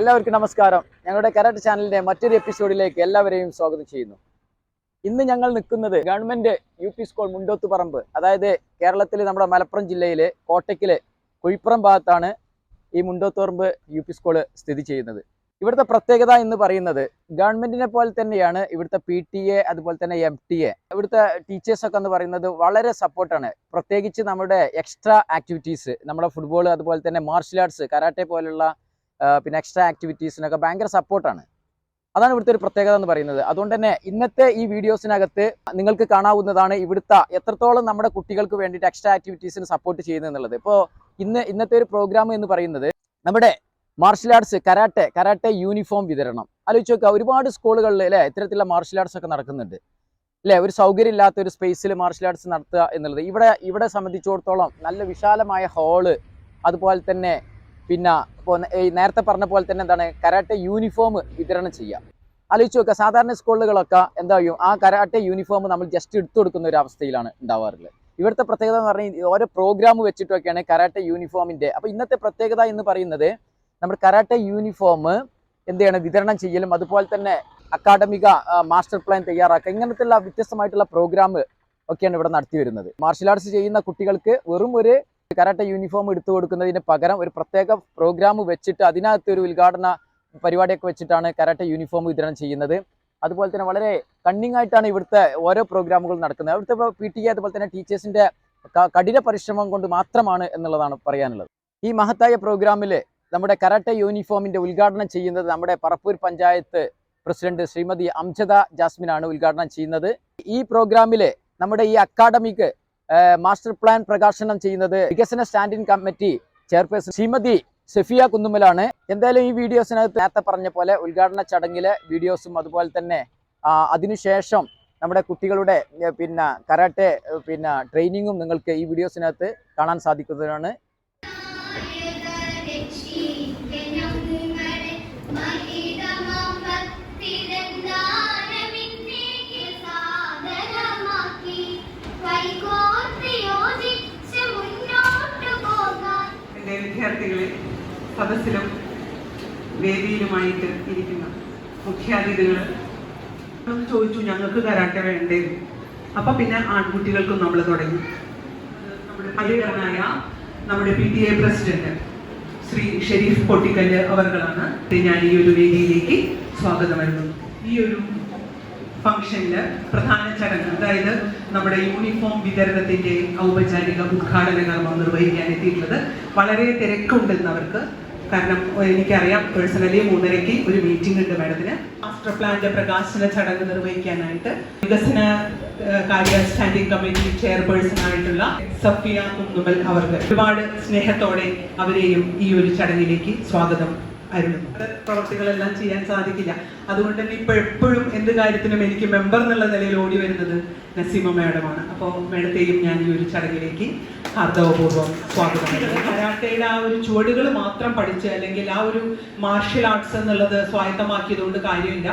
എല്ലാവർക്കും നമസ്കാരം. ഞങ്ങളുടെ കരാട്ട് ചാനലിന്റെ മറ്റൊരു എപ്പിസോഡിലേക്ക് എല്ലാവരെയും സ്വാഗതം ചെയ്യുന്നു. ഇന്ന് ഞങ്ങൾ നിൽക്കുന്നത് government U P school Mundothuparamba അതായത് കേരളത്തിലെ നമ്മുടെ മലപ്പുറം ജില്ലയിലെ കോട്ടയ്ക്കിലെ കുഴിപ്പുറം ഭാഗത്താണ് ഈ മുണ്ടോത്തുപറമ്പ് യു പി സ്കൂൾ സ്ഥിതി ചെയ്യുന്നത്. ഇവിടുത്തെ പ്രത്യേകത എന്ന് പറയുന്നത് ഗവൺമെന്റിനെ പോലെ തന്നെയാണ് ഇവിടുത്തെ പി ടി എ അതുപോലെ തന്നെ എം ടി എ. ഇവിടുത്തെ ടീച്ചേഴ്സ് ഒക്കെ എന്ന് പറയുന്നത് വളരെ സപ്പോർട്ടാണ് പ്രത്യേകിച്ച് നമ്മുടെ എക്സ്ട്രാ ആക്ടിവിറ്റീസ് നമ്മുടെ ഫുട്ബോൾ അതുപോലെ തന്നെ മാർഷൽ ആർട്സ് കരാട്ടെ പോലുള്ള പിന്നെ എക്സ്ട്രാ ആക്ടിവിറ്റീസിനൊക്കെ ഭയങ്കര സപ്പോർട്ടാണ് അതാണ് ഇവിടുത്തെ ഒരു പ്രത്യേകത എന്ന് പറയുന്നത്. അതുകൊണ്ട് തന്നെ ഇന്നത്തെ ഈ വീഡിയോസിനകത്ത് നിങ്ങൾക്ക് കാണാവുന്നതാണ് ഇവിടുത്തെ എത്രത്തോളം നമ്മുടെ കുട്ടികൾക്ക് വേണ്ടിയിട്ട് എക്സ്ട്രാ ആക്ടിവിറ്റീസിന് സപ്പോർട്ട് ചെയ്യുന്നത് എന്നുള്ളത്. ഇപ്പോൾ ഇന്ന് ഇന്നത്തെ ഒരു പ്രോഗ്രാം എന്ന് പറയുന്നത് നമ്മുടെ martial arts karate karate uniform വിതരണം. ആലോചിച്ച് നോക്കുക ഒരുപാട് സ്കൂളുകളിൽ അല്ലേ ഇത്തരത്തിലുള്ള മാർഷൽ ആർട്സ് ഒക്കെ നടക്കുന്നുണ്ട്. അല്ലേ ഒരു സൗകര്യം ഇല്ലാത്ത ഒരു സ്പേസിൽ മാർഷൽ ആർട്സ് നടത്തുക എന്നുള്ളത്. ഇവിടെ ഇവിടെ സംബന്ധിച്ചിടത്തോളം നല്ല വിശാലമായ ഹാൾ അതുപോലെ തന്നെ പിന്നെ ഇപ്പോൾ നേരത്തെ പറഞ്ഞ പോലെ തന്നെ എന്താണ് കരാട്ടെ യൂണിഫോം വിതരണം ചെയ്യുക. ആലോചിച്ച് നോക്കുക സാധാരണ സ്കൂളുകളൊക്കെ എന്താ ചെയ്യും? ആ കരാട്ടെ യൂണിഫോം നമ്മൾ ജസ്റ്റ് എടുത്തു കൊടുക്കുന്ന ഒരു അവസ്ഥയിലാണ് ഉണ്ടാവാറുള്ളത്. ഇവിടുത്തെ പ്രത്യേകത എന്ന് പറഞ്ഞാൽ ഓരോ പ്രോഗ്രാം വെച്ചിട്ടൊക്കെയാണ് കരാട്ടെ യൂണിഫോമിന്റെ അപ്പോൾ ഇന്നത്തെ പ്രത്യേകത എന്ന് പറയുന്നത് നമ്മൾ കരാട്ടെ യൂണിഫോം എന്ത് ചെയ്യണം വിതരണം ചെയ്യലും അതുപോലെ തന്നെ അക്കാഡമിക മാസ്റ്റർ പ്ലാൻ തയ്യാറാക്കുക ഇങ്ങനത്തെയുള്ള വ്യത്യസ്തമായിട്ടുള്ള പ്രോഗ്രാം ഒക്കെയാണ് ഇവിടെ നടത്തി വരുന്നത്. മാർഷൽ ആർട്സ് ചെയ്യുന്ന കുട്ടികൾക്ക് വെറും ഒരു കരാട്ടെ യൂണിഫോം എടുത്തു കൊടുക്കുന്നതിന് പകരം ഒരു പ്രത്യേക പ്രോഗ്രാം വെച്ചിട്ട് അതിനകത്ത് ഒരു ഉദ്ഘാടന പരിപാടിയൊക്കെ വെച്ചിട്ടാണ് കരാട്ടെ യൂണിഫോം വിതരണം ചെയ്യുന്നത്. അതുപോലെ തന്നെ വളരെ കണ്ണിങ് ആയിട്ടാണ് ഇവിടുത്തെ ഓരോ പ്രോഗ്രാമുകൾ നടക്കുന്നത്. അവിടുത്തെ പി ടി അതുപോലെ തന്നെ ടീച്ചേഴ്സിന്റെ കഠിന പരിശ്രമം കൊണ്ട് മാത്രമാണ് എന്നുള്ളതാണ് പറയാനുള്ളത്. ഈ മഹത്തായ പ്രോഗ്രാമിൽ നമ്മുടെ കരാട്ടെ യൂണിഫോമിന്റെ ഉദ്ഘാടനം ചെയ്യുന്നത് നമ്മുടെ പറപ്പൂർ പഞ്ചായത്ത് പ്രസിഡന്റ് ശ്രീമതി അംജദ ജാസ്മിനാണ് ഉദ്ഘാടനം ചെയ്യുന്നത്. ഈ പ്രോഗ്രാമിൽ നമ്മുടെ ഈ അക്കാഡമിക് മാസ്റ്റർ പ്ലാൻ പ്രകാശനം ചെയ്യുന്നത് വികസന standing committee chairperson Shrimati Safiya കുന്നുമലാണ് എന്തായാലും ഈ വീഡിയോസിനകത്ത് നേരത്തെ പറഞ്ഞ പോലെ ഉദ്ഘാടന ചടങ്ങിലെ വീഡിയോസും അതുപോലെ തന്നെ അതിനുശേഷം നമ്മുടെ കുട്ടികളുടെ പിന്നെ കരാട്ടെ പിന്നെ ട്രെയിനിങ്ങും നിങ്ങൾക്ക് ഈ വീഡിയോസിനകത്ത് കാണാൻ സാധിക്കുന്നതാണ്. സദസ്സിലും വേദിയിലുമായിട്ട് ഇരിക്കുന്ന മുഖ്യാതിഥികൾ ചോദിച്ചു ഞങ്ങൾക്ക് കരാട്ടെ വേണ്ടേ? അപ്പൊ പിന്നെ ആൺകുട്ടികൾക്കും നമ്മൾ തുടങ്ങി. നമ്മുടെ നമ്മുടെ P T A president Shri Sharif Pottikkal അവർകളാണ് ഞാൻ ഈ ഒരു വേദിയിലേക്ക് സ്വാഗതം വരുന്നത് ഈ ഒരു ഫംഗ്ഷനിൽ പ്രധാന ചടങ്ങ് അതായത് നമ്മുടെ യൂണിഫോം വിതരണത്തിന്റെ ഔപചാരിക ഉദ്ഘാടന കർമ്മം നിർവഹിക്കാൻ എത്തിയിട്ടുള്ളത് വളരെ തിരക്കുണ്ടെന്നവർക്ക് കാരണം എനിക്കറിയാം പേഴ്സണലി മൂന്നരയ്ക്ക് ഒരു മീറ്റിംഗ് ഉണ്ട് മാഡത്തിന്. മാസ്റ്റർ പ്ലാന്റെ പ്രകാശന ചടങ്ങ് നിർവഹിക്കാനായിട്ട് വികസന കാര്യ സ്റ്റാൻഡിംഗ് കമ്മിറ്റി ചെയർപേഴ്സൺ ആയിട്ടുള്ള സഫിയ കുന്നുമൽ അവർക്ക് ഒരുപാട് സ്നേഹത്തോടെ അവരെയും ഈ ഒരു ചടങ്ങിലേക്ക് സ്വാഗതം അരുളുന്നു. പ്രവർത്തികളെല്ലാം ചെയ്യാൻ സാധിക്കില്ല. അതുകൊണ്ട് തന്നെ ഇപ്പോൾ എപ്പോഴും എന്ത് കാര്യത്തിനും എനിക്ക് മെമ്പർ എന്നുള്ള നിലയിൽ ഓടി വരുന്നത് നസീമ മാഡമാണ്. അപ്പോൾ മാഡത്തെയും ഞാൻ ഈ ഒരു ചടങ്ങിലേക്ക് ഹാർദവപൂർവം സ്വാഗതം. കരാട്ടയുടെ ആ ഒരു ചുവടുകൾ മാത്രം പഠിച്ച് അല്ലെങ്കിൽ ആ ഒരു മാർഷ്യൽ ആർട്സ് എന്നുള്ളത് സ്വായത്തമാക്കിയതുകൊണ്ട് കാര്യമില്ല.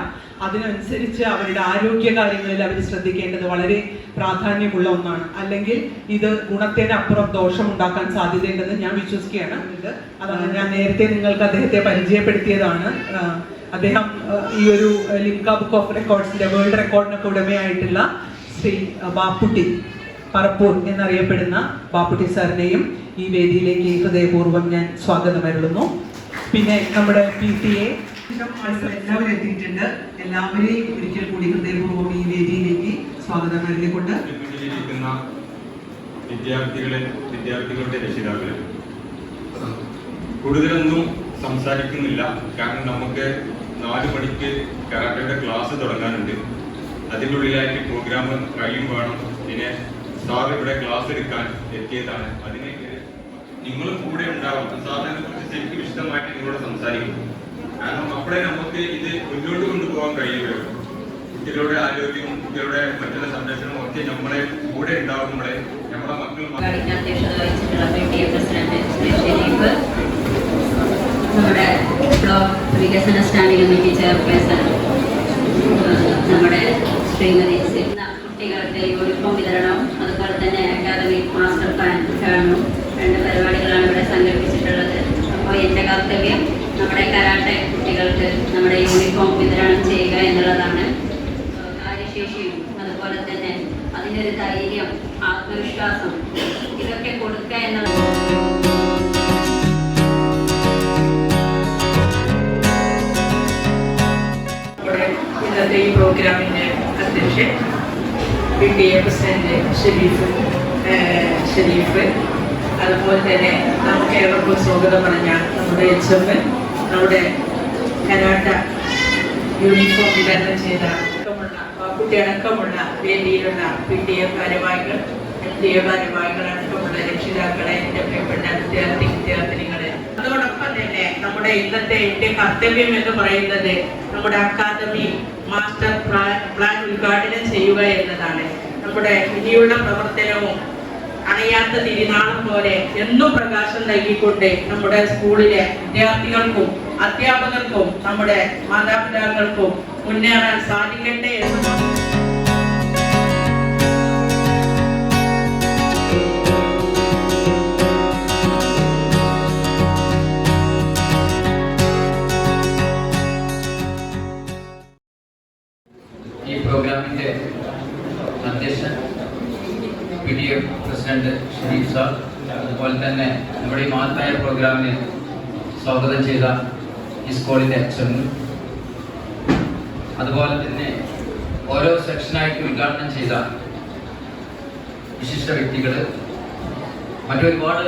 അതിനനുസരിച്ച് അവരുടെ ആരോഗ്യ കാര്യങ്ങളിൽ അവർ ശ്രദ്ധിക്കേണ്ടത് വളരെ പ്രാധാന്യമുള്ള ഒന്നാണ്. അല്ലെങ്കിൽ ഇത് ഗുണത്തിനപ്പുറം ദോഷമുണ്ടാക്കാൻ സാധ്യതയുണ്ടെന്ന് ഞാൻ വിശ്വസിക്കുകയാണ്. ഇത് ഞാൻ നേരത്തെ നിങ്ങൾക്ക് അദ്ദേഹത്തെ പരിചയപ്പെടുത്തിയതാണ്. അദ്ദേഹം ഈ ഒരു ലിംക ബുക്ക് ഓഫ് റെക്കോർഡ്സിന്റെ വേൾഡ് റെക്കോർഡിനൊക്കെ ഉടമയായിട്ടുള്ള ശ്രീ ബാപ്പുട്ടി പറപ്പൂർ എന്നറിയപ്പെടുന്ന ബാപ്പുട്ടി സാറിനെയും ഈ വേദിയിലേക്ക് ഹൃദയപൂർവം ഞാൻ സ്വാഗതം അരുളുന്നു. പിന്നെ നമ്മുടെ പി ടി എ എല്ലാവരും എത്തിയിട്ടുണ്ട്. എല്ലാവരെയും ഒരിക്കൽ കൂടി ഹൃദയപൂർവം ഈ വേദിയിലേക്ക് സ്വാഗതം അരുളിക്കൊണ്ട്. വിദ്യാർത്ഥികളെ വിദ്യാർത്ഥികളുടെ രക്ഷിതാക്കളെ കൂടുതലൊന്നും സംസാരിക്കുന്നില്ല. കാരണം നമുക്ക് നാല് മണിക്ക് കരാട്ടയുടെ ക്ലാസ് തുടങ്ങാനുണ്ട്. അതിന്റെ ഉള്ളിലായിട്ട് പ്രോഗ്രാം കഴിയും വേണം. പിന്നെ സാർ ഇവിടെ ക്ലാസ് എടുക്കാൻ എത്തിയതാണ്. അതിനേക്ക് നിങ്ങളും കൂടെ ഉണ്ടാവും. സാറിനെ കുറിച്ച് ശരിക്കും വിശദമായിട്ട് നിങ്ങളോട് സംസാരിക്കും. കാരണം അപ്പോഴേ നമുക്ക് ഇത് മുന്നോട്ട് കൊണ്ടുപോകാൻ കഴിയുകയുള്ളൂ കുട്ടികളുടെ ആരോഗ്യവും കുട്ടികളുടെ മറ്റുള്ള സംരക്ഷണവും ഒക്കെ നമ്മളെ കൂടെ ഉണ്ടാകുമ്പോഴേ നമ്മളെ മക്കളും കളിക്ക് അധ്യക്ഷത വഹിച്ചിട്ടുള്ള P T A president Shri Sharif നമ്മുടെ ബ്ലോക്ക് വികസന സ്റ്റാൻഡിംഗ് കമ്മിറ്റി ചെയർപേഴ്സൺ നമ്മുടെ ശ്രീമതി കുട്ടികളുടെ യൂണിഫോം വിതരണം അതുപോലെ തന്നെ അക്കാദമിക് മാസ്റ്റർ പ്ലാൻ കാണും രണ്ട് പരിപാടികളാണ് ഇവിടെ സംഘടിപ്പിച്ചിട്ടുള്ളത്. അപ്പോൾ എന്റെ കർത്തവ്യം നമ്മുടെ കരാട്ടെ കുട്ടികൾക്ക് നമ്മുടെ യൂണിഫോം വിതരണം ചെയ്യുക എന്നുള്ളതാണ്. കാര്യശേഷിയും അതുപോലെ തന്നെ അതിന്റെ ഒരു ധൈര്യം ആത്മവിശ്വാസം ഇതൊക്കെ കൊടുക്കുക എന്നുള്ളത് ഇന്നത്തെ ഈ പ്രോഗ്രാമിന്റെ അധ്യക്ഷൻ P T A president Sharif Sharif. അതുപോലെ തന്നെ നമുക്ക് ഏവർക്കും സ്വാഗതം പറഞ്ഞ നമ്മുടെ എച്ച് എം നമ്മുടെ കരാട്ട യൂണിഫോം വിതരണം ചെയ്ത അടക്കമുള്ള കുട്ടി അടക്കമുള്ള വേദിയിലുള്ള പി ടി എ ഭാരവാഹികൾ ടി എ ഭാരവാഹികൾ അടക്കമുള്ള രക്ഷിതാക്കളെ എന്റെ പ്രിയപ്പെട്ട വിദ്യാർത്ഥി വിദ്യാർത്ഥിനികളെ. അതോടൊപ്പം തന്നെ നമ്മുടെ ഇന്നത്തെ എന്റെ കർത്തവ്യം എന്ന് പറയുന്നത് നമ്മുടെ അക്കാദമി മാസ്റ്റർ പ്ലാൻ ഉദ്ഘാടനം ചെയ്യുക എന്നതാണ്. നമ്മുടെ ഇനിയുള്ള പ്രവർത്തനവും അണയാത്ത തിരുനാളം പോലെ എന്നും പ്രകാശം നൽകിക്കൊണ്ട് നമ്മുടെ സ്കൂളിലെ വിദ്യാർത്ഥികൾക്കും അധ്യാപകർക്കും നമ്മുടെ മാതാപിതാക്കൾക്കും മുന്നേറാൻ സാധിക്കട്ടെ എന്ന് സ്വാഗതം ചെയ്ത ഈ സ്കൂളിന്റെ അച്ഛനും അതുപോലെ തന്നെ ഓരോ സെക്ഷനായിട്ട് ഉദ്ഘാടനം ചെയ്ത വിശിഷ്ട വ്യക്തികൾ മറ്റൊരുപാട്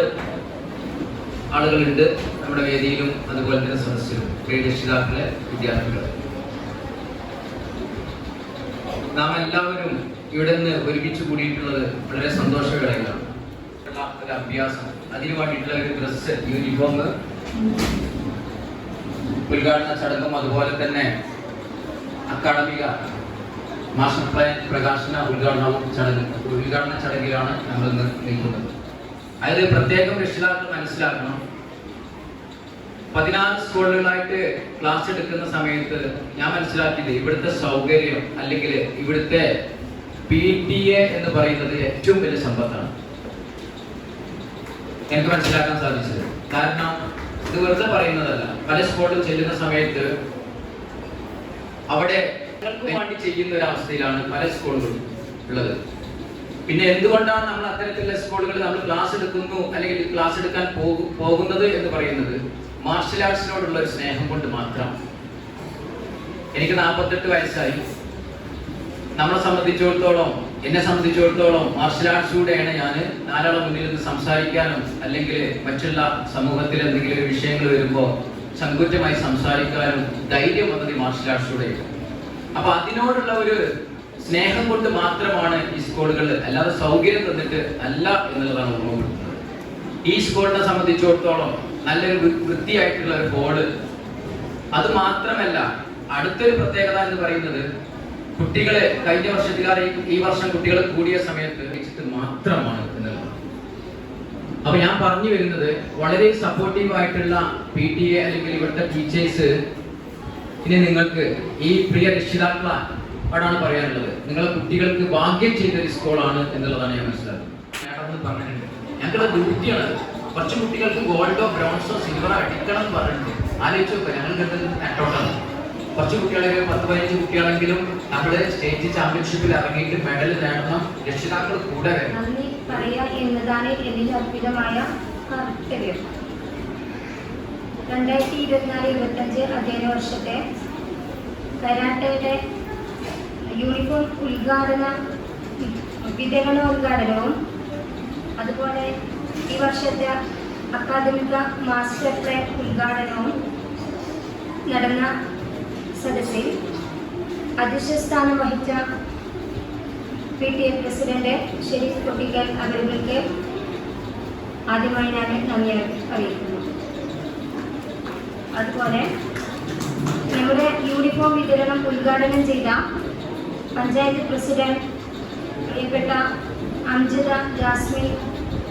ആളുകളുണ്ട് നമ്മുടെ വേദിയിലും അതുപോലെ തന്നെ സദസ്സിലും പ്രിയ രക്ഷിതാക്കളെ വിദ്യാർത്ഥികൾ നാം എല്ലാവരും ഇവിടെ നിന്ന് ഒരുമിച്ച് കൂടിയിട്ടുള്ളത് വളരെ സന്തോഷവേളയിലാണ് ഒരു അഭ്യാസം അതിനു വേണ്ടിയിട്ടുള്ള ഒരു ഡ്രസ്സ് യൂണിഫോം ഉദ്ഘാടന ചടങ്ങും അതുപോലെ തന്നെ അക്കാഡമിക മാസ്റ്റർ പ്ലാൻ പ്രകാശന ഉദ്ഘാടനവും ചടങ്ങ് ഉദ്ഘാടന ചടങ്ങിലാണ് നമ്മൾ ഇന്ന് നിൽക്കുന്നത്. അതിൽ പ്രത്യേകം രക്ഷിതാക്കൾ മനസ്സിലാക്കണം. പതിനാറ് സ്കൂളുകളായിട്ട് ക്ലാസ് എടുക്കുന്ന സമയത്ത് ഞാൻ മനസ്സിലാക്കിയത് ഇവിടുത്തെ സൗകര്യം അല്ലെങ്കിൽ ഇവിടുത്തെ പി ടി എ എന്ന് പറയുന്നത് ഏറ്റവും വലിയ സമ്പത്താണ്. എനിക്ക് മനസ്സിലാക്കാൻ സാധിച്ചത്. കാരണം ഇത് വെറുതെ പറയുന്നതല്ല. പല സ്പോട്ടിൽ ചെല്ലുന്ന സമയത്ത് അവിടെ വേണ്ടി ചെയ്യുന്ന ഒരു അവസ്ഥയിലാണ് പല സ്കൂളുകളും ഉള്ളത്. പിന്നെ എന്തുകൊണ്ടാണ് നമ്മൾ അത്തരത്തിലുള്ള സ്കൂളുകൾ നമ്മൾ ക്ലാസ് എടുക്കുന്നു അല്ലെങ്കിൽ ക്ലാസ് എടുക്കാൻ പോകു- പോകുന്നത് എന്ന് പറയുന്നത് മാർഷൽ ആർട്സിനോടുള്ള ഒരു സ്നേഹം കൊണ്ട് മാത്രം. എനിക്ക് നാൽപ്പത്തെട്ട് വയസ്സായി. നമ്മളെ സംബന്ധിച്ചിടത്തോളം എന്നെ സംബന്ധിച്ചിടത്തോളം മാർഷൽ ആർട്സിലൂടെയാണ് ഞാൻ നാലാളെ മുന്നിൽ നിന്ന് സംസാരിക്കാനും അല്ലെങ്കിൽ മറ്റുള്ള സമൂഹത്തിൽ എന്തെങ്കിലും വിഷയങ്ങൾ വരുമ്പോൾ സങ്കുറ്റമായി സംസാരിക്കാനും ധൈര്യം വന്നത് മാർഷൽ ആർട്സിലൂടെയാണ് അപ്പൊ അതിനോടുള്ള ഒരു സ്നേഹം കൊണ്ട് മാത്രമാണ് ഈ സ്കൂളുകളിൽ അല്ലാതെ സൗകര്യം തന്നിട്ട് അല്ല എന്നുള്ളതാണ് ഓർമ്മപ്പെടുത്തുന്നത് ഈ സ്കൂളിനെ സംബന്ധിച്ചിടത്തോളം നല്ലൊരു വൃത്തിയായിട്ടുള്ള ഒരു ബോർഡ് അത് മാത്രമല്ല അടുത്തൊരു പ്രത്യേകത എന്ന് പറയുന്നത് കുട്ടികളെ കഴിഞ്ഞ വർഷത്തിലാറെ ഈ വർഷം കുട്ടികൾ കൂടിയ സമയത്ത് വെച്ചിട്ട് മാത്രമാണ് എന്നുള്ളത്. അപ്പൊ ഞാൻ പറഞ്ഞു വരുന്നത് വളരെ സപ്പോർട്ടീവ് ആയിട്ടുള്ള പി ടി എ അല്ലെങ്കിൽ ഇവിടുത്തെ ടീച്ചേഴ്സ് ഇനി നിങ്ങൾക്ക് ഈ പ്രിയ രക്ഷിതാക്കളോടാണ് പറയാനുള്ളത്. നിങ്ങളെ കുട്ടികൾക്ക് ഭാഗ്യം ചെയ്ത ഒരു സ്കൂളാണ് എന്നുള്ളതാണ് ഞാൻ മനസ്സിലാക്കുന്നത്. ഞങ്ങളുടെ ഡ്യൂട്ടിയാണ് കുറച്ച് കുട്ടികൾക്ക് ഗോൾഡോ ബ്രോൺസോ സിൽവറോ അടിക്കണം എന്ന് പറഞ്ഞിട്ടുണ്ട്. ആലോചിച്ച് നോക്കുക ഞങ്ങൾക്ക് നെട്ടോട്ടാണ് കുറച്ച് കുട്ടികളെ പത്ത് പതിനഞ്ച് കുട്ടികളെങ്കിലും നമ്മുടെ സ്റ്റേറ്റ് ചാമ്പ്യൻഷിപ്പിൽ ഇറങ്ങിയിട്ട് മെഡൽ നേടണം. രക്ഷിതാക്കൾ കൂടെ വരണം രണ്ടായിരത്തി ഇരുപത്തിനാല് ഇരുപത്തഞ്ച് അധ്യയന വർഷത്തെ കരാട്ടയുടെ യൂണിഫോം ഉദ്ഘാടന വിതരണോദ്ഘാടനവും അതുപോലെ ഈ വർഷത്തെ അക്കാദമിക മാസ്റ്റർ പ്ലാൻ ഉദ്ഘാടനവും നടന്ന സദസ്സിൽ അധ്യക്ഷസ്ഥാനം വഹിച്ച P T A president Sharif Kuttikkal അവരുകൾക്ക് ആദ്യമായി ഞാൻ നന്ദി അറിയിക്കുന്നു അതുപോലെ നമ്മുടെ യൂണിഫോം വിതരണം ഉദ്ഘാടനം ചെയ്ത പഞ്ചായത്ത് പ്രസിഡന്റ് പ്രിയപ്പെട്ട അംജിത ജാസ്മിൻ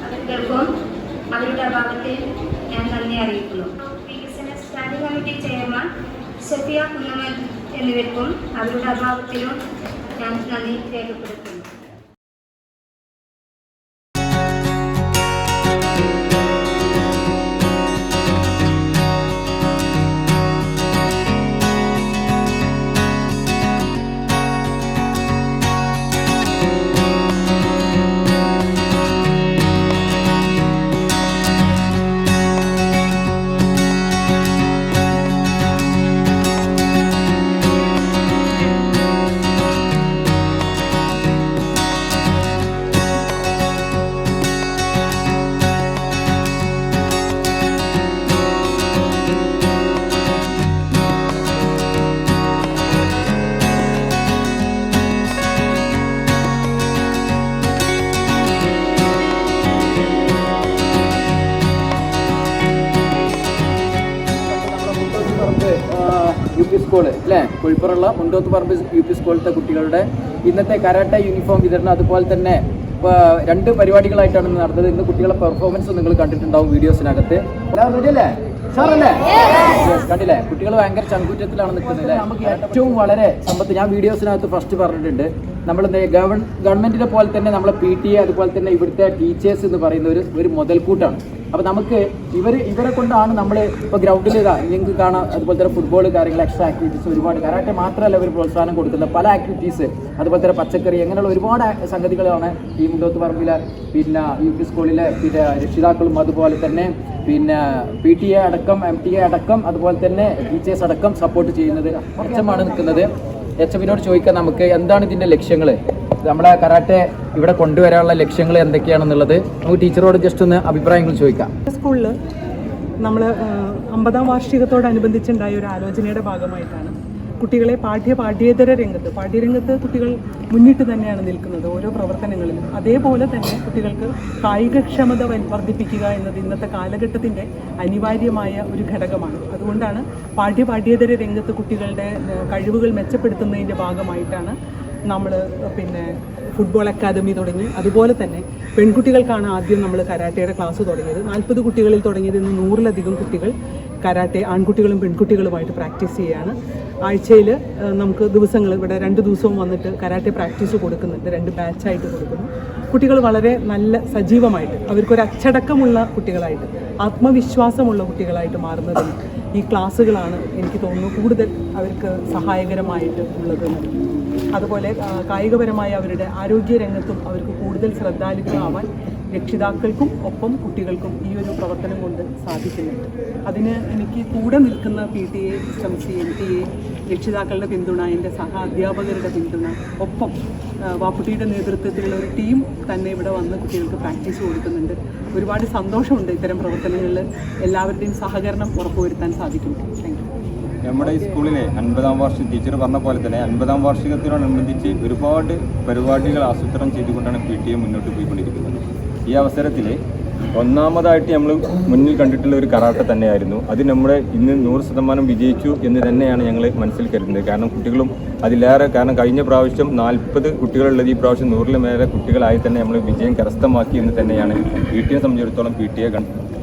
അവർക്കും അവരുടെ അഭാവത്തിൽ ഞാൻ നന്ദി അറിയിക്കുന്നു. വികസന standing committee chairman Safiya Kunnamal എന്നിവർക്കും അവരുടെ അഭാവത്തിലും ഞാൻ നന്ദി രേഖപ്പെടുത്തുന്നു. സ്കൂൾ അല്ലേ കുഴിപ്പുറമുള്ള മുണ്ടോത്ത് പറമ്പ് യു പി സ്കൂളിലത്തെ കുട്ടികളുടെ ഇന്നത്തെ കരാട്ട യൂണിഫോം വിതരണം അതുപോലെ തന്നെ ഇപ്പോൾ രണ്ട് പരിപാടികളായിട്ടാണ് ഇന്ന് നടന്നത്. ഇന്ന് കുട്ടികളെ പെർഫോമൻസ് നിങ്ങൾ കണ്ടിട്ടുണ്ടാവും വീഡിയോസിനകത്ത്. അല്ലേ സാറല്ലേ? കണ്ടില്ലേ? കുട്ടികൾ ഭയങ്കര ചങ്കൂറ്റത്തിലാണ് നിൽക്കുന്നത് നമുക്ക് ഏറ്റവും വളരെ സമ്പത്ത് ഞാൻ വീഡിയോസിനകത്ത് ഫസ്റ്റ് പറഞ്ഞിട്ടുണ്ട്. നമ്മൾ ഗവൺ ഗവൺമെന്റിനെ പോലെ തന്നെ നമ്മളെ പി ടി എ അതുപോലെ തന്നെ ഇവിടുത്തെ ടീച്ചേഴ്സ് എന്ന് പറയുന്ന ഒരു ഒരു മുതൽക്കൂട്ടാണ്. അപ്പോൾ നമുക്ക് ഇവർ ഇവരെ കൊണ്ടാണ് നമ്മൾ ഇപ്പോൾ ഗ്രൗണ്ടിൽ നിങ്ങൾക്ക് കാണാം അതുപോലെ തന്നെ ഫുട്ബോൾ കാര്യങ്ങൾ എക്സ്ട്രാ ആക്ടിവിറ്റീസ് ഒരുപാട്. കരാട്ടെ മാത്രമല്ല ഇവർ പ്രോത്സാഹനം കൊടുക്കുന്ന പല ആക്ടിവിറ്റീസ് അതുപോലെ തന്നെ പച്ചക്കറി അങ്ങനെയുള്ള ഒരുപാട് സംഗതികളാണ് ഈ മുണ്ടോത്ത് പറമ്പിലെ പിന്നെ യു പി സ്കൂളിലെ പിന്നെ രക്ഷിതാക്കളും അതുപോലെ തന്നെ പിന്നെ പി ടി എ അടക്കം എം ടി എ അടക്കം അതുപോലെ തന്നെ ടീച്ചേഴ്സ് അടക്കം സപ്പോർട്ട് ചെയ്യുന്നത് എച്ചമാണ് നിൽക്കുന്നത്. എച്ച് എമ്മിനോട് ചോദിക്കാൻ നമുക്ക് എന്താണ് ഇതിന്റെ ലക്ഷ്യങ്ങൾ നമ്മളെ കരാട്ടെ ഇവിടെ കൊണ്ടുവരാനുള്ള ലക്ഷ്യങ്ങൾ എന്തൊക്കെയാണെന്നുള്ളത് നമുക്ക് ടീച്ചറോട് ജസ്റ്റ് ഒന്ന് അഭിപ്രായങ്ങൾ ചോദിക്കാം. സ്കൂളിൽ നമ്മൾ അമ്പതാം വാർഷികത്തോടനുബന്ധിച്ചുണ്ടായ ഒരു ആലോചനയുടെ ഭാഗമായിട്ടാണ് കുട്ടികളെ പാഠ്യ പാഠ്യേതര രംഗത്ത് പാഠ്യരംഗത്ത് കുട്ടികൾ മുന്നിട്ട് തന്നെയാണ് നിൽക്കുന്നത് ഓരോ പ്രവർത്തനങ്ങളിലും. അതേപോലെ തന്നെ കുട്ടികൾക്ക് കായികക്ഷമത വർദ്ധിപ്പിക്കുക എന്നത് ഇന്നത്തെ കാലഘട്ടത്തിന്റെ അനിവാര്യമായ ഒരു ഘടകമാണ്. അതുകൊണ്ടാണ് പാഠ്യ പാഠ്യേതര രംഗത്ത് കുട്ടികളുടെ കഴിവുകൾ മെച്ചപ്പെടുത്തുന്നതിന്റെ ഭാഗമായിട്ടാണ് നമ്മൾ പിന്നെ ഫുട്ബോൾ അക്കാദമി തുടങ്ങി. അതുപോലെ തന്നെ പെൺകുട്ടികൾക്കാണ് ആദ്യം നമ്മൾ കരാട്ടയുടെ ക്ലാസ് തുടങ്ങിയത്. നാൽപ്പത് കുട്ടികളിൽ തുടങ്ങിയത് ഇന്ന് നൂറിലധികം കുട്ടികൾ കരാട്ടെ ആൺകുട്ടികളും പെൺകുട്ടികളുമായിട്ട് പ്രാക്ടീസ് ചെയ്യുകയാണ് ആഴ്ചയിൽ നമുക്ക് ദിവസങ്ങൾ ഇവിടെ രണ്ട് ദിവസവും വന്നിട്ട് കരാട്ടെ പ്രാക്ടീസ് കൊടുക്കുന്നുണ്ട്. രണ്ട് ബാച്ചായിട്ട് കൊടുക്കുന്നു. കുട്ടികൾ വളരെ നല്ല സജീവമായിട്ട് അവർക്കൊരു അച്ചടക്കമുള്ള കുട്ടികളായിട്ട് ആത്മവിശ്വാസമുള്ള കുട്ടികളായിട്ട് മാറുന്നതിന് ഈ ക്ലാസ്സുകളാണ് എനിക്ക് തോന്നുന്നു കൂടുതൽ അവർക്ക് സഹായകരമായിട്ട് ഉള്ളത്. അതുപോലെ കായികപരമായ അവരുടെ ആരോഗ്യ രംഗത്തും അവർക്ക് കൂടുതൽ ശ്രദ്ധാലുക്കളാവാൻ രക്ഷിതാക്കൾക്കും ഒപ്പം കുട്ടികൾക്കും ഈ ഒരു പ്രവർത്തനം കൊണ്ട് സാധിക്കുന്നുണ്ട്. അതിന് എനിക്ക് കൂടെ നിൽക്കുന്ന P T A S M C M T A രക്ഷിതാക്കളുടെ പിന്തുണ എന്റെ സഹ അധ്യാപകരുടെ പിന്തുണ ഒപ്പം വാപ്പുട്ടിയുടെ നേതൃത്വത്തിലുള്ള ഒരു ടീം തന്നെ ഇവിടെ വന്ന് കുട്ടികൾക്ക് പ്രാക്ടീസ് കൊടുക്കുന്നുണ്ട്. ഒരുപാട് സന്തോഷമുണ്ട് ഇത്തരം പ്രവർത്തനങ്ങളിൽ എല്ലാവരുടെയും സഹകരണം ഉറപ്പുവരുത്താൻ സാധിക്കും. താങ്ക് നമ്മുടെ ഈ സ്കൂളിലെ അൻപതാം വാർഷിക ടീച്ചർ പറഞ്ഞ പോലെ തന്നെ അൻപതാം വാർഷികത്തിനോടനുബന്ധിച്ച് ഒരുപാട് പരിപാടികൾ ആസൂത്രണം ചെയ്തുകൊണ്ടാണ് പി ടി എ മുന്നോട്ട് പോയിക്കൊണ്ടിരിക്കുന്നത്. ഈ അവസരത്തിൽ ഒന്നാമതായിട്ട് നമ്മൾ മുന്നിൽ കണ്ടിട്ടുള്ള ഒരു കറാട്ട തന്നെയായിരുന്നു. അത് നമ്മുടെ ഇന്ന് നൂറ് ശതമാനം വിജയിച്ചു എന്ന് തന്നെയാണ് ഞങ്ങൾ മനസ്സിൽ കരുതുന്നത്. കാരണം കുട്ടികളും അതിലേറെ കാരണം കഴിഞ്ഞ പ്രാവശ്യം നാൽപ്പത് കുട്ടികളുള്ളത് ഈ പ്രാവശ്യം നൂറിലും മേലെ കുട്ടികളായി തന്നെ നമ്മൾ വിജയം കരസ്ഥമാക്കി എന്ന് തന്നെയാണ് പി ടി എ സംബന്ധിച്ചിടത്തോളം പി ടി എ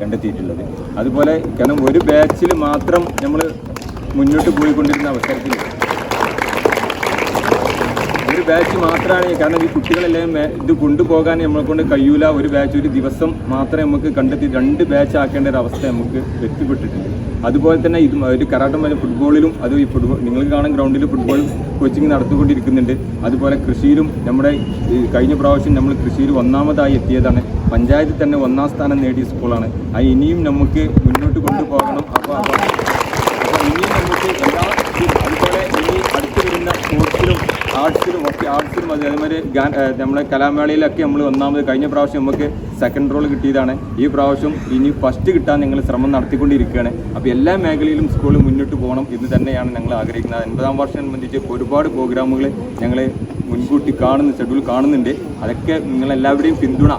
കണ്ടെത്തിയിട്ടുള്ളത്. അതുപോലെ കാരണം ഒരു ബാച്ചിൽ മാത്രം നമ്മൾ മുന്നോട്ട് പോയിക്കൊണ്ടിരുന്ന അവസരത്തിൽ ബാച്ച് മാത്രമാണ് കാരണം ഈ കുട്ടികളെല്ലാം ഇത് കൊണ്ടുപോകാൻ നമ്മളെ കൊണ്ട് കഴിയൂല. ഒരു ബാച്ച് ഒരു ദിവസം മാത്രമേ നമുക്ക് കണ്ടെത്തി രണ്ട് ബാച്ച് ആക്കേണ്ട ഒരു അവസ്ഥ നമുക്ക് എത്തിപ്പെട്ടിട്ടുണ്ട്. അതുപോലെ തന്നെ ഇത് ഒരു കരാട്ടം ഫുട്ബോളിലും അത് ഈ ഫുട്ബോൾ നിങ്ങൾ കാണാൻ ഗ്രൗണ്ടിൽ ഫുട്ബോൾ കോച്ചിങ് നടത്തിക്കൊണ്ടിരിക്കുന്നുണ്ട്. അതുപോലെ കൃഷിയിലും നമ്മുടെ കഴിഞ്ഞ പ്രാവശ്യം നമ്മൾ കൃഷിയിൽ ഒന്നാമതായി എത്തിയതാണ്. പഞ്ചായത്തിൽ തന്നെ ഒന്നാം സ്ഥാനം നേടിയ സ്കൂളാണ് അത് ഇനിയും നമുക്ക് മുന്നോട്ട് കൊണ്ടുപോകണം. അപ്പോൾ അപ്പോൾ ഇനിയും നമുക്ക് എല്ലാ ഇതും അതുപോലെ ഇനി അടുത്ത് വരുന്ന സ്പോർട്സിലും ആർട്സിലും ഒക്കെ ആർട്സിലും അത് അതേമാതിരി ഗാൻ നമ്മുടെ കലാമേളയിലൊക്കെ നമ്മൾ ഒന്നാമത് കഴിഞ്ഞ പ്രാവശ്യം നമുക്ക് സെക്കൻഡ് റോൾ കിട്ടിയതാണ്. ഈ പ്രാവശ്യം ഇനി ഫസ്റ്റ് കിട്ടാൻ നിങ്ങൾ ശ്രമം നടത്തിക്കൊണ്ടിരിക്കുകയാണ്. അപ്പോൾ എല്ലാ മേഖലയിലും സ്കൂൾ മുന്നോട്ട് പോകണം എന്ന് തന്നെയാണ് ഞങ്ങൾ ആഗ്രഹിക്കുന്നത്. അൻപതാം വർഷമനുബന്ധിച്ച് ഒരുപാട് പ്രോഗ്രാമുകൾ ഞങ്ങൾ മുൻകൂട്ടി കാണുന്ന ഷെഡ്യൂൾ കാണുന്നുണ്ട്. അതൊക്കെ നിങ്ങളെല്ലാവരുടെയും പിന്തുണ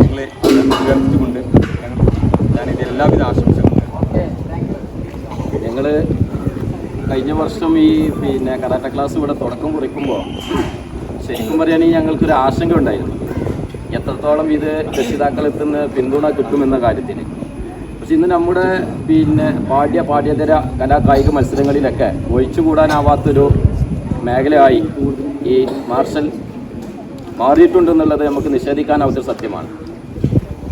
നിങ്ങളെ അഭ്യർത്ഥിച്ചുകൊണ്ട് ഞങ്ങൾ എല്ലാവിധ ആശംസകളും ഞങ്ങൾ കഴിഞ്ഞ വർഷം ഈ പിന്നെ കരാട്ട ക്ലാസ് ഇവിടെ തുടക്കം കുറിക്കുമ്പോൾ ശരിക്കും പറയുകയാണെങ്കിൽ ഞങ്ങൾക്കൊരു ആശങ്ക ഉണ്ടായിരുന്നു. എത്രത്തോളം ഇത് രക്ഷിതാക്കളെത്തുന്ന പിന്തുണ കിട്ടുമെന്ന കാര്യത്തിന് പക്ഷെ ഇന്ന് നമ്മുടെ പിന്നെ പാഠ്യ പാഠ്യേതര കലാ കായിക മത്സരങ്ങളിലൊക്കെ ഒഴിച്ചുകൂടാനാവാത്തൊരു മേഖലയായി ഈ മാർഷൽ മാറിയിട്ടുണ്ടെന്നുള്ളത് നമുക്ക് നിഷേധിക്കാനാവാത്തൊരു സത്യമാണ്.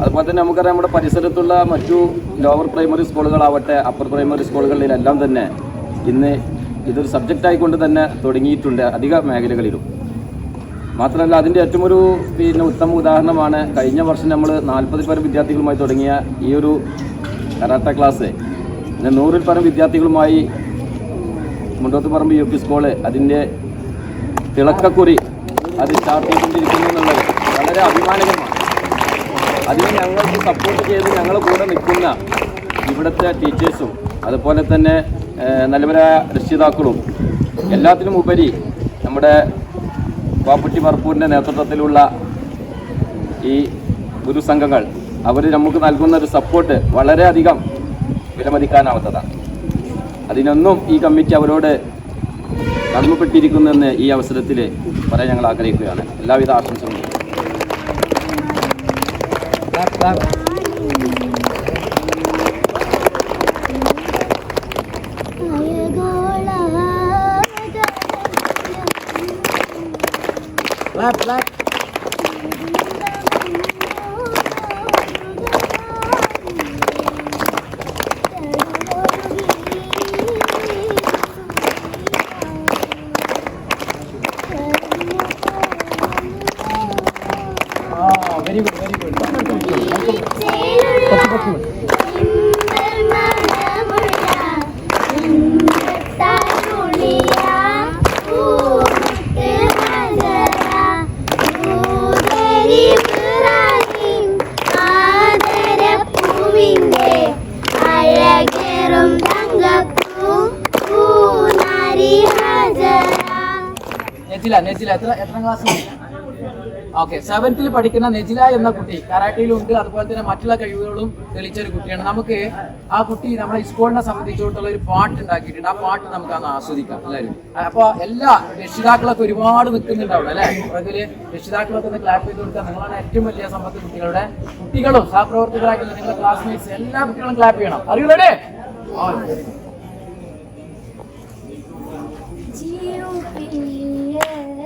അതുപോലെ തന്നെ നമുക്കറിയാം നമ്മുടെ പരിസരത്തുള്ള മറ്റു ലോവർ പ്രൈമറി സ്കൂളുകളാവട്ടെ അപ്പർ പ്രൈമറി സ്കൂളുകളിലെല്ലാം തന്നെ ഇന്ന് ഇതൊരു സബ്ജക്റ്റ് കൊണ്ട് തന്നെ തുടങ്ങിയിട്ടുണ്ട് അധിക മേഖലകളിലും. മാത്രമല്ല അതിന്റെ ഏറ്റവും ഒരു പിന്നെ ഉത്തമ ഉദാഹരണമാണ് കഴിഞ്ഞ വർഷം നമ്മൾ നാൽപ്പതിൽ പരം വിദ്യാർത്ഥികളുമായി തുടങ്ങിയ ഈ ഒരു കരാട്ട ക്ലാസ് പിന്നെ നൂറിൽ പരം വിദ്യാർത്ഥികളുമായി മുണ്ടോത്തുപറമ്പ് യു പി സ്കൂൾ അതിന്റെ തിളക്കക്കുറി അത് സ്റ്റാർട്ട് ചെയ്തുകൊണ്ടിരിക്കുന്നു എന്നുള്ളത് വളരെ അഭിമാനകരമാണ്. അതിന് ഞങ്ങൾക്ക് സപ്പോർട്ട് ചെയ്ത് ഞങ്ങൾ കൂടെ നിൽക്കുന്ന ഇവിടുത്തെ ടീച്ചേഴ്സും അതുപോലെ തന്നെ നല്ലവരായ രക്ഷിതാക്കളും എല്ലാത്തിനും ഉപരി നമ്മുടെ പാപ്പുറ്റി മർപ്പൂരിന്റെ നേതൃത്വത്തിലുള്ള ഈ ഗുരുസംഘങ്ങൾ അവർ നമുക്ക് നൽകുന്ന ഒരു സപ്പോർട്ട് വളരെയധികം വിലമതിക്കാനാവാത്തതാണ്. അതിനൊന്നും ഈ കമ്മിറ്റി അവരോട് കടമപ്പെട്ടിരിക്കുന്നെന്ന് ഈ അവസരത്തിൽ പറയാൻ ഞങ്ങൾ ആഗ്രഹിക്കുകയാണ്. എല്ലാവിധ ആശംസകളും. Lap lap. എത്ര ക്ലാസ് ഓക്കെ സെവൻത്തിൽ പഠിക്കുന്ന നെജില എന്ന കുട്ടി കരാട്ടയിലുണ്ട് അതുപോലെ തന്നെ മറ്റുള്ള കഴിവുകളും തെളിയിച്ച ഒരു കുട്ടിയാണ്. നമുക്ക് ആ കുട്ടി നമ്മുടെ സ്കൂളിനെ സംബന്ധിച്ചിടത്തോളം ഒരു പാട്ട് ഉണ്ടാക്കിയിട്ടുണ്ട്. ആ പാട്ട് നമുക്ക് അന്ന് ആസ്വദിക്കാം എല്ലാവരും അപ്പൊ എല്ലാ രക്ഷിതാക്കളൊക്കെ ഒരുപാട് നിൽക്കുന്നുണ്ട് അവിടെ അല്ലെ? അതിൽ രക്ഷിതാക്കളൊക്കെ ഒന്ന് ക്ലാപ്പ് ചെയ്ത് കൊടുക്കുക നിങ്ങളാണ് ഏറ്റവും വലിയ സമ്പത്ത് കുട്ടികളുടെ കുട്ടികളും സഹപ്രവർത്തകരാക്കുന്ന നിങ്ങളുടെ ക്ലാസ്മേറ്റ്സ് എല്ലാ കുട്ടികളും ക്ലാപ്പ് ചെയ്യണം.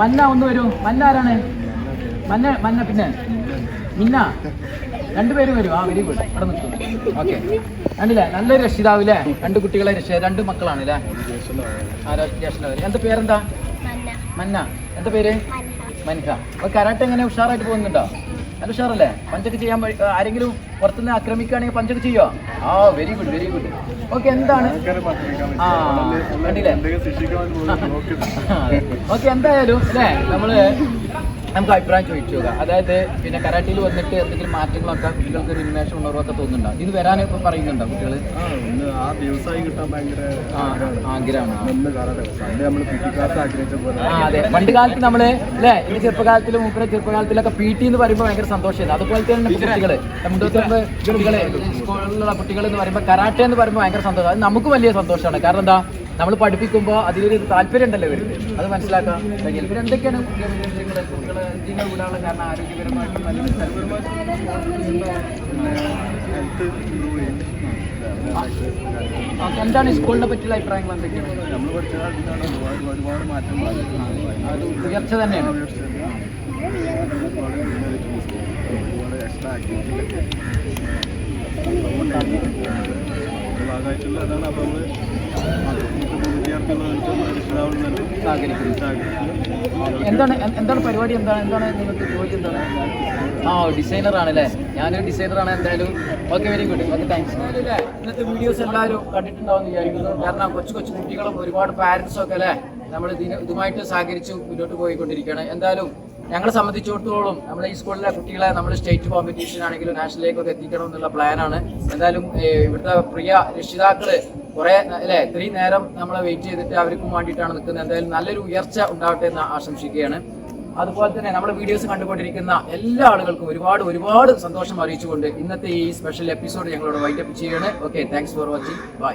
മന്ന ഒന്ന് വരൂ. മന്ന ആരാണ്? മന്ന മന്ന പിന്നെ. മിന്ന. രണ്ടുപേരും വരും. ആ വെരി ഗുഡ് അവിടെ നിൽക്കും. ഓക്കെ കണ്ടില്ലേ? നല്ലൊരു രക്ഷിതാവില്ലേ? രണ്ട് കുട്ടികളെ രക്ഷ രണ്ട് മക്കളാണ് അല്ലേ ജ്യേഷ്ഠനവര് എന്താ പേരെന്താ? മന്ന. എന്താ പേര്? മൻഹ. അപ്പൊ കരാട്ടെ എങ്ങനെ ഉഷാറായിട്ട് പോകുന്നുണ്ടോ? നല്ല ഉഷാറല്ലേ? പഞ്ചൊക്കെ ചെയ്യാൻ ആരെങ്കിലും പുറത്തുനിന്ന് ആക്രമിക്കുകയാണെങ്കിൽ പഞ്ചൊക്കെ ചെയ്യോ ആ very good very good okay എന്താണ്? ആ കണ്ടില്ലേ? ഓക്കെ എന്തായാലും അല്ലേ നമ്മൾ നമുക്ക് അഭിപ്രായം ചോദിച്ചു നോക്കാം. അതായത് പിന്നെ കരാട്ടിയിൽ വന്നിട്ട് എന്തെങ്കിലും മാറ്റങ്ങളൊക്കെ കുട്ടികൾക്ക് ഒരു ഉന്മേഷം ഉണർവൊക്കെ തോന്നുന്നുണ്ടോ? ഇത് വരാൻ ഇപ്പൊ പറയുന്നുണ്ടോ കുട്ടികൾ ആ ദിവസമായി കിട്ടാൻ ഭയങ്കര ആഗ്രഹമാണ്. പണ്ട് നമ്മൾ പിടിക്കാത്ത ആഗ്രഹിച്ച പോലെ ആ അതെ. പണ്ട് കാലത്ത് നമ്മൾ അല്ലേ എന്റെ ചെറുപ്പകാലത്തിൽ മൂപ്പര ചെറുപ്പകാലത്തിലൊക്കെ പി ടി എന്ന് പറയുമ്പോൾ ഭയങ്കര സന്തോഷമായിരുന്നു. അതുപോലെ തന്നെ കുട്ടികൾ കുട്ടികളെ സ്കൂളിലുള്ള കുട്ടികൾ എന്ന് പറയുമ്പോൾ കരാട്ടെ എന്ന് പറയുമ്പോൾ ഭയങ്കര സന്തോഷം. അത് നമുക്ക് വലിയ സന്തോഷമാണ്. കാരണം എന്താ? നമ്മൾ പഠിപ്പിക്കുമ്പോൾ അതിലൊരു താല്പര്യം ഉണ്ടല്ലോ ഇവർക്ക്. അത് മനസ്സിലാക്കാം ഇവർ എന്തൊക്കെയാണ് എന്താണ് സ്കൂളിനെ പറ്റിയുള്ള അഭിപ്രായങ്ങൾ എന്തൊക്കെയാണ്? നമ്മൾ അത് ഉയർച്ച തന്നെയാണ്. എക്സ്ട്രാ ഭാഗമായിട്ടുള്ള അതാണ് അപ്പോൾ നമ്മൾ എന്താണ് എന്താണ് പരിപാടി? എന്താണ് എന്താണ് നിങ്ങൾക്ക് ജോലി ആ ഡിസൈനർ ആണല്ലേ ഞാനൊരു ആണ് എന്തായാലും. Okay very good okay thanks ഇന്നത്തെ വീഡിയോസ് എല്ലാവരും കണ്ടിട്ടുണ്ടാവും വിചാരിക്കുന്നു. കാരണം കൊച്ചു കൊച്ചു കുട്ടികളും ഒരുപാട് പാരൻസും ഒക്കെ അല്ലേ? നമ്മൾ ഇതിന് ഇതുമായിട്ട് സഹകരിച്ച് മുന്നോട്ട് പോയിക്കൊണ്ടിരിക്കുകയാണ്. എന്തായാലും ഞങ്ങളെ സംബന്ധിച്ചിടത്തോളം നമ്മൾ ഈ സ്കൂളിലെ കുട്ടികളെ നമ്മൾ സ്റ്റേറ്റ് കോമ്പറ്റീഷൻ ആണെങ്കിലും നാഷണലിലേക്കൊക്കെ എത്തിക്കണം എന്നുള്ള പ്ലാനാണ് എന്തായാലും ഇവിടുത്തെ പ്രിയ രക്ഷിതാക്കൾ കുറെ അല്ലെ ഇത്രയും നേരം നമ്മൾ വെയിറ്റ് ചെയ്തിട്ട് അവർക്കും വേണ്ടിയിട്ടാണ് നിൽക്കുന്നത്. എന്തായാലും നല്ലൊരു ഉയർച്ച ഉണ്ടാവട്ടെ എന്ന് ആശംസിക്കുകയാണ്. അതുപോലെ തന്നെ നമ്മുടെ വീഡിയോസ് കണ്ടുകൊണ്ടിരിക്കുന്ന എല്ലാ ആളുകൾക്കും ഒരുപാട് ഒരുപാട് സന്തോഷം അറിയിച്ചുകൊണ്ട് ഇന്നത്തെ ഈ സ്പെഷ്യൽ എപ്പിസോഡ് ഞങ്ങളോട് വൈൻഡപ്പ് ചെയ്യുകയാണ്. Okay thanks for watching bye